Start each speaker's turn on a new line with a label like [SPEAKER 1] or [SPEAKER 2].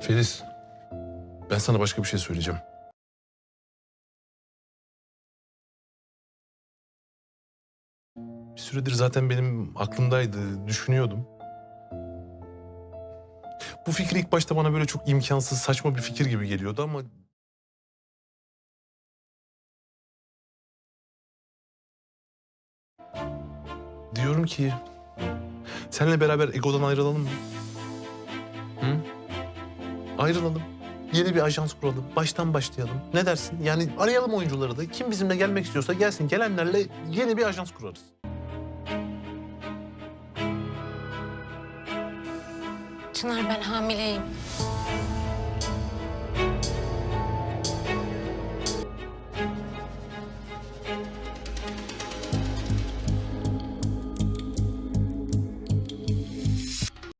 [SPEAKER 1] Filiz, ben sana başka bir şey söyleyeceğim. Bir süredir zaten benim aklımdaydı, düşünüyordum. Bu fikir ilk başta bana böyle çok imkansız, saçma bir fikir gibi geliyordu ama... Diyorum ki... Seninle beraber Ego'dan ayrılalım mı? Ayrılalım. Yeni bir ajans kuralım. Baştan başlayalım. Ne dersin? Yani arayalım oyuncuları da. Kim bizimle gelmek istiyorsa gelsin. Gelenlerle yeni bir ajans kurarız.
[SPEAKER 2] Çınar ben hamileyim.